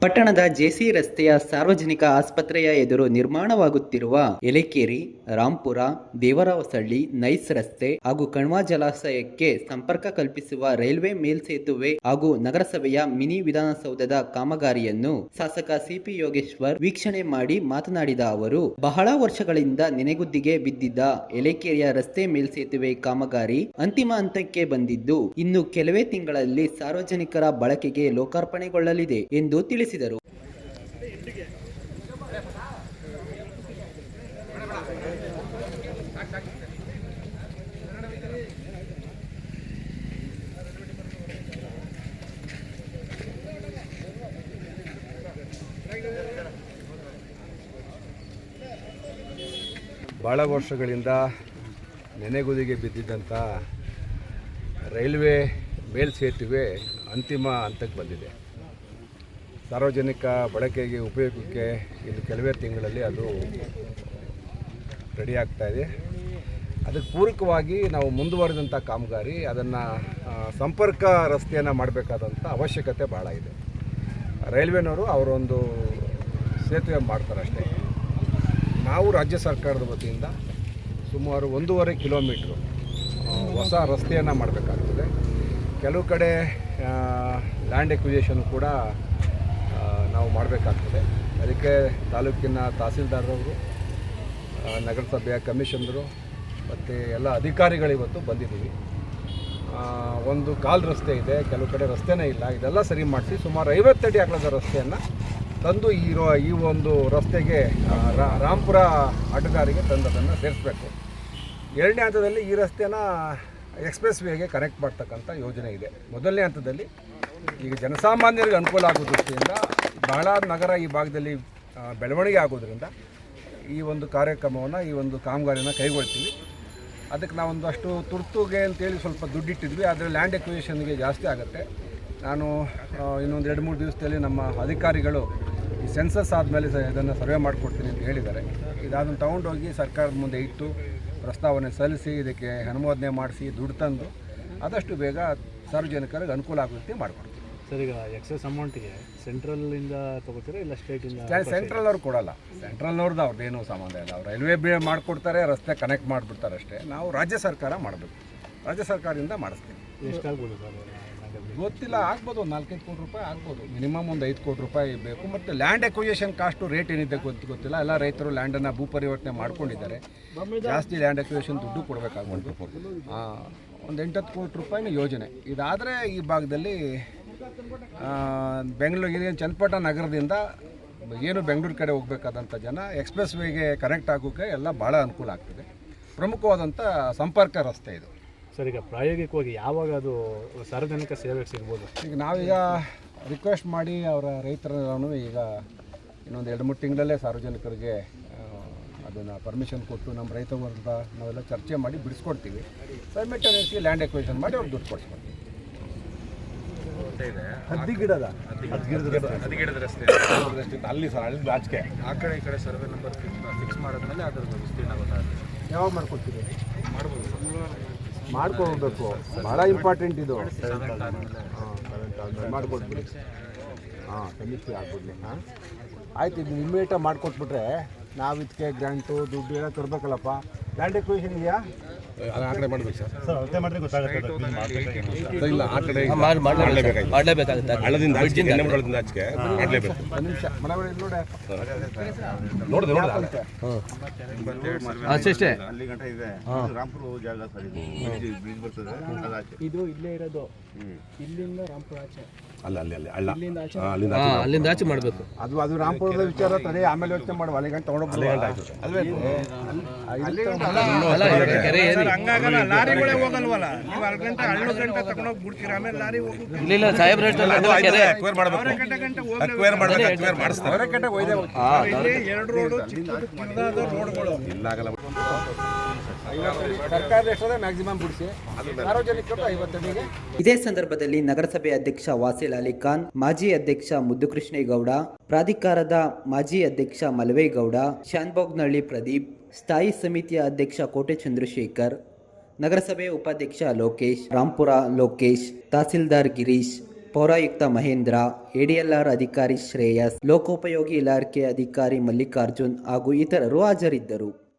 ಪಟ್ಟಣದ ಜೆಸಿ ರಸ್ತೆಯ ಸಾರ್ವಜನಿಕ ಆಸ್ಪತ್ರೆಯ ಎದುರು ನಿರ್ಮಾಣವಾಗುತ್ತಿರುವ ಎಲೆಕೇರಿ, ರಾಂಪುರ, ದೇವರವಸಳ್ಳಿ, ನೈಸ್ ರಸ್ತೆ ಹಾಗೂ ಕಣ್ವಾ ಜಲಾಶಯಕ್ಕೆ ಸಂಪರ್ಕ ಕಲ್ಪಿಸುವ ರೈಲ್ವೆ ಮೇಲ್ಸೇತುವೆ ಹಾಗೂ ನಗರಸಭೆಯ ಮಿನಿ ವಿಧಾನಸೌಧದ ಕಾಮಗಾರಿಯನ್ನು ಶಾಸಕ ಸಿಪಿ ಯೋಗೇಶ್ವರ್ ವೀಕ್ಷಣೆ ಮಾಡಿ ಮಾತನಾಡಿದ ಅವರು, ಬಹಳ ವರ್ಷಗಳಿಂದ ನೆನೆಗುದ್ದಿಗೆ ಬಿದ್ದಿದ್ದ ಎಲೆಕೇರಿಯ ರಸ್ತೆ ಮೇಲ್ಸೇತುವೆ ಕಾಮಗಾರಿ ಅಂತಿಮ ಹಂತಕ್ಕೆ ಬಂದಿದ್ದು, ಇನ್ನು ಕೆಲವೇ ತಿಂಗಳಲ್ಲಿ ಸಾರ್ವಜನಿಕರ ಬಳಕೆಗೆ ಲೋಕಾರ್ಪಣೆಗೊಳ್ಳಲಿದೆ ಎಂದು ತಿಳಿಸಿದರು ಭಾಳ ವರ್ಷಗಳಿಂದ ನೆನೆಗುದಿಗೆ ಬಿದ್ದಿದ್ದಂಥ ರೈಲ್ವೆ ಮೇಲ್ಸೇತುವೆ ಅಂತಿಮ ಹಂತಕ್ಕೆ ಬಂದಿದೆ. ಸಾರ್ವಜನಿಕ ಬಳಕೆಗೆ ಉಪಯೋಗಕ್ಕೆ ಇನ್ನು ಕೆಲವೇ ತಿಂಗಳಲ್ಲಿ ಅದು ರೆಡಿ ಆಗ್ತಾ ಇದೆ. ಅದಕ್ಕೆ ಪೂರಕವಾಗಿ ನಾವು ಮುಂದುವರೆದಂಥ ಕಾಮಗಾರಿ, ಅದನ್ನು ಸಂಪರ್ಕ ರಸ್ತೆಯನ್ನು ಮಾಡಬೇಕಾದಂಥ ಅವಶ್ಯಕತೆ ಭಾಳ ಇದೆ. ರೈಲ್ವೆನವರು ಅವರೊಂದು ಸೇತುವೆ ಮಾಡ್ತಾರೆ ಅಷ್ಟೇ. ನಾವು ರಾಜ್ಯ ಸರ್ಕಾರದ ವತಿಯಿಂದ ಸುಮಾರು ಒಂದೂವರೆ ಕಿಲೋಮೀಟ್ರು ಹೊಸ ರಸ್ತೆಯನ್ನು ಮಾಡಬೇಕಾಗ್ತದೆ. ಕೆಲವು ಕಡೆ ಲ್ಯಾಂಡ್ ಎಕ್ವಿಜೇಷನ್ ಕೂಡ ನಾವು ಮಾಡಬೇಕಾಗ್ತದೆ. ಅದಕ್ಕೆ ತಾಲೂಕಿನ ತಹಸೀಲ್ದಾರರವರು ನಗರಸಭೆಯ ಕಮಿಷನರು, ಮತ್ತು ಎಲ್ಲ ಅಧಿಕಾರಿಗಳು ಇವತ್ತು ಬಂದಿದ್ದೀವಿ. ಒಂದು ಕಾಲು ರಸ್ತೆ ಇದೆ, ಕೆಲವು ಕಡೆ ರಸ್ತೆನೇ ಇಲ್ಲ. ಇದೆಲ್ಲ ಸರಿ ಮಾಡಿಸಿ ಸುಮಾರು ಐವತ್ತಡಿ ಅಗಲದ ರಸ್ತೆಯನ್ನು ತಂದು ಈ ಈ ಒಂದು ರಸ್ತೆಗೆ ರಾಮ್ಪುರ ಆಟಗಾರಿಗೆ ತಂದು ಅದನ್ನು ಸೇರಿಸಬೇಕು. ಎರಡನೇ ಹಂತದಲ್ಲಿ ಈ ರಸ್ತೆನ ಎಕ್ಸ್ಪ್ರೆಸ್ ವೇಗೆ ಕನೆಕ್ಟ್ ಮಾಡ್ತಕ್ಕಂಥ ಯೋಜನೆ ಇದೆ. ಮೊದಲನೇ ಹಂತದಲ್ಲಿ ಈಗ ಜನಸಾಮಾನ್ಯರಿಗೆ ಅನುಕೂಲ ಆಗೋ ದೃಷ್ಟಿಯಿಂದ ಬಹಳ ನಗರ ಈ ಭಾಗದಲ್ಲಿ ಬೆಳವಣಿಗೆ ಆಗೋದ್ರಿಂದ ಈ ಒಂದು ಕಾರ್ಯಕ್ರಮವನ್ನು, ಈ ಒಂದು ಕಾಮಗಾರಿಯನ್ನು ಕೈಗೊಳ್ತೀವಿ. ಅದಕ್ಕೆ ನಾವೊಂದಷ್ಟು ತುರ್ತುಗೆ ಅಂತೇಳಿ ಸ್ವಲ್ಪ ದುಡ್ಡಿಟ್ಟಿದ್ವಿ, ಆದರೆ ಲ್ಯಾಂಡ್ ಎಕ್ವಿಷನ್ಗೆ ಜಾಸ್ತಿ ಆಗುತ್ತೆ. ನಾನು ಇನ್ನೊಂದು ಎರಡು, ಮೂರು ದಿವಸದಲ್ಲಿ ನಮ್ಮ ಅಧಿಕಾರಿಗಳು ಈ ಸೆನ್ಸಸ್ ಆದಮೇಲೆ ಇದನ್ನು ಸರ್ವೆ ಮಾಡಿಕೊಡ್ತೀನಿ ಅಂತ ಹೇಳಿದ್ದಾರೆ. ಇದನ್ನು ತೊಗೊಂಡೋಗಿ ಸರ್ಕಾರದ ಮುಂದೆ ಇಟ್ಟು ಪ್ರಸ್ತಾವನೆ ಸಲ್ಲಿಸಿ, ಇದಕ್ಕೆ ಅನುಮೋದನೆ ಮಾಡಿಸಿ, ದುಡ್ಡು ತಂದು, ಆದಷ್ಟು ಬೇಗ ಸಾರ್ವಜನಿಕರಿಗೆ ಅನುಕೂಲ ಆಗುತ್ತೆ ಮಾಡಿಕೊಡ್ತೀವಿ. ಸರ್ ಈಗ ಎಕ್ಸೆಸ್ ಅಮೌಂಟಿಗೆ ಸೆಂಟ್ರಲ್ಲಿಂದ ತಗೋತೀರಾ ಇಲ್ಲ ಸ್ಟೇಟಿಂದ ಸೆಂಟ್ರಲ್ ಅವ್ರು ಕೊಡಲ್ಲ. ಸೆಂಟ್ರಲ್ನವ್ರದ್ದು ಅವ್ರದ್ದೇನು ಸಂಬಂಧ ಇಲ್ಲ. ಅವ್ರು ರೈಲ್ವೆ ಬಿ ಮಾಡಿಕೊಡ್ತಾರೆ ರಸ್ತೆ ಕನೆಕ್ಟ್ ಮಾಡಿಬಿಡ್ತಾರೆ ಅಷ್ಟೇ. ನಾವು ರಾಜ್ಯ ಸರ್ಕಾರ ಮಾಡಬೇಕು. ರಾಜ್ಯ ಸರ್ಕಾರದಿಂದ ಮಾಡಿಸ್ತೀವಿ. ಎಷ್ಟಾಗ್ಬೋದು ಸರ್ ಗೊತ್ತಿಲ್ಲ ಆಗ್ಬೋದು ಒಂದು ನಾಲ್ಕೈದು ಕೋಟಿ ರೂಪಾಯಿ ಆಗ್ಬೋದು. ಮಿನಿಮಮ್ ಒಂದು ಐದು ಕೋಟಿ ರೂಪಾಯಿ ಬೇಕು. ಮತ್ತು ಲ್ಯಾಂಡ್ ಎಕ್ವಿಜೇಷನ್ ಕಾಸ್ಟು ರೇಟ್ ಏನಿದೆ ಗೊತ್ತು ಗೊತ್ತಿಲ್ಲ. ಎಲ್ಲ ರೈತರು ಲ್ಯಾಂಡನ್ನು ಭೂ ಪರಿವರ್ತನೆ ಮಾಡ್ಕೊಂಡಿದ್ದಾರೆ. ಜಾಸ್ತಿ ಲ್ಯಾಂಡ್ ಎಕ್ವಿಜೇಷನ್ ದುಡ್ಡು ಕೊಡಬೇಕಾಗ್ಬೋದು. ಒಂದು ಎಂಟತ್ತು ಕೋಟಿ ರೂಪಾಯಿನ ಯೋಜನೆ. ಇದಾದರೆ ಈ ಭಾಗದಲ್ಲಿ ಆ, ಬೆಂಗಳೂರು ಏನು ಚನ್ನಪಟ್ಟಣ ನಗರದಿಂದ ಏನು ಬೆಂಗಳೂರು ಕಡೆ ಹೋಗ್ಬೇಕಾದಂಥ ಜನ ಎಕ್ಸ್ಪ್ರೆಸ್ ವೇಗೆ ಕನೆಕ್ಟ್ ಆಗೋಕ್ಕೆ ಎಲ್ಲ ಭಾಳ ಅನುಕೂಲ ಆಗ್ತದೆ. ಪ್ರಮುಖವಾದಂಥ ಸಂಪರ್ಕ ರಸ್ತೆ ಇದು. ಸರ್ ಈಗ ಪ್ರಾಯೋಗಿಕವಾಗಿ ಯಾವಾಗ ಅದು ಸಾರ್ವಜನಿಕ ಸೇವೆಗೆ ಸಿಗ್ಬೋದು? ಈಗ ನಾವೀಗ ರಿಕ್ವೆಸ್ಟ್ ಮಾಡಿ ಅವರ ರೈತರನ್ನು ಈಗ ಇನ್ನೊಂದು ಎರಡು ಮೂರು ತಿಂಗಳಲ್ಲೇ ಸಾರ್ವಜನಿಕರಿಗೆ ಅದನ್ನು ಪರ್ಮಿಷನ್ ಕೊಟ್ಟು ನಮ್ಮ ರೈತ ವರ್ಗದ ನಾವೆಲ್ಲ ಚರ್ಚೆ ಮಾಡಿ ಬಿಡಿಸ್ಕೊಡ್ತೀವಿ. ಸೈಮೆಟೇನಿಯಸ್ಲಿ ಲ್ಯಾಂಡ್ ಎಕ್ವೇಷನ್ ಮಾಡಿ ಅವ್ರು ದುಡ್ಡು ಕೊಡಿಸ್ಕೊಡ್ತೀವಿ. ಹದ್ದಿ ಗಿಡದ? ಹದಿಗಿಡದ ರಸ್ತೆ. ಅಲ್ಲಿ ಸರ್ ಅಲ್ಲಿ ಆಚೆ ಆ ಕಡೆ ಈ ಕಡೆ ಸರ್ವೆ ನಂಬರ್ ಫಿಕ್ಸ್ ಮಾಡಿದ್ಮೇಲೆ ಅದ್ರದ್ದು ವಿಸ್ತೀರ್ಣ ಗೊತ್ತಾಗುತ್ತೆ ಯಾವಾಗ ಮಾಡ್ಬೋದು. ಮಾಡ್ಕೊಳ್ಬೇಕು ಭಾಳ ಇಂಪಾರ್ಟೆಂಟ್ ಇದು. ಮಾಡ್ಕೊಡ್ತೀವಿ ಹಾಂ ಸಮಿತಿ ಆಗ್ಬಿಡ್ಲಿ ಹಾಂ ಆಯ್ತು ಇದು ಇಮ್ಮಿಡಿಯೇಟಾಗಿ ಮಾಡ್ಕೊಟ್ಬಿಟ್ರೆ ನಾವು ಇದಕ್ಕೆ ಗ್ರ್ಯಾಂಟು ದುಡ್ಡು ಎಲ್ಲ ತರಬೇಕಲ್ಲಪ್ಪ. ಲ್ಯಾಂಡ್ ಎಕ್ವಿಷನ್ ಇದೆಯಾ? ಆ ಕಡೆ ಮಾಡ್ಬೇಕು ಸರ್. ಇಲ್ಲ ಆ ಕಡೆ ಮಾಡಲೇಬೇಕಾಗುತ್ತೆ ಹಳ್ಳದಿಂದ ಆಚೆಗೆ ನೆನ್ನೆ ಹಳ್ಳದಿಂದ ಆಚೆಗೆ ಮಾಡಲೇಬೇಕು. ಒಂದು ನಿಮಿಷ ಮಳೆ ನೋಡಿ. ನೋಡಿದೆ ನೋಡಿದೆ. ಅಷ್ಟೇ ಅಲ್ಲಿ ಗಂಟ ಇದೆ. ರಾಂಪುರ ಜಾಗ ಸರ್ ಇದು ಬ್ರಿಡ್ಜ್- ಬ್ರಿಡ್ಜ್ ಬರ್ತದೆ ಇದು ಇಲ್ಲೇ ಇರೋದು. ಇಲ್ಲಿಂದ ರಾಂಪುರ ಆಚೆ. ಅಲ್ಲ ಅಲ್ಲಿ ಅಲ್ಲಿ ಹಳ್ಳ ಅಲ್ಲಿಂದ ಆಚೆ ಅಲ್ಲಿಂದ ಆಚೆ ಮಾಡಬೇಕು. ಅದು ಅದು ರಾಮ್ಪುರದ ವಿಚಾರ ತಡೆ ಆಮೇಲೆ ಯೋಚನೆ ಮಾಡುವ. ಅಲ್ಲಿ ಗಂಟೆ ಲಾರಿ ಅಲ್ವೇ ಇಲ್ಲ ಇಲ್ಲ ಸಾಹೇಬ್ರ ಅದು ಆಯ್ತು, acquire ಮಾಡ್ಬೇಕು. ಅಕ್ವೈರ್ ಮಾಡ್ಬೇಕು ಅಕ್ವೈರ್ ಮಾಡಿಸ್ತಾರೆ. ಎರಡು ಎರಡು ಚಿಕ್ಕದಾದ ಇಲ್ಲ ಆಗಲ್ಲ. ಇದೇ ಸಂದರ್ಭದಲ್ಲಿ ನಗರಸಭೆ ಅಧ್ಯಕ್ಷ ವಾಸಿಲ್ ಅಲಿ ಖಾನ್, ಮಾಜಿ ಅಧ್ಯಕ್ಷ ಮುದ್ದುಕೃಷ್ಣೇಗೌಡ, ಪ್ರಾಧಿಕಾರದ ಮಾಜಿ ಅಧ್ಯಕ್ಷ ಮಲವೇಗೌಡ, ಶಾನ್ಭೋಗ್ನಹಳ್ಳಿ ಪ್ರದೀಪ್, ಸ್ಥಾಯಿ ಸಮಿತಿಯ ಅಧ್ಯಕ್ಷ ಕೋಟೆ ಚಂದ್ರಶೇಖರ್, ನಗರಸಭೆ ಉಪಾಧ್ಯಕ್ಷ ಲೋಕೇಶ್, ರಾಂಪುರ ಲೋಕೇಶ್, ತಹಸೀಲ್ದಾರ್ ಗಿರೀಶ್, ಪೌರಾಯುಕ್ತ ಮಹೇಂದ್ರ, ಎಡಿಎಲ್ಆರ್ ಅಧಿಕಾರಿ ಶ್ರೇಯಸ್, ಲೋಕೋಪಯೋಗಿ ಇಲಾಖೆ ಅಧಿಕಾರಿ ಮಲ್ಲಿಕಾರ್ಜುನ್ ಹಾಗೂ ಇತರರು ಹಾಜರಿದ್ದರು.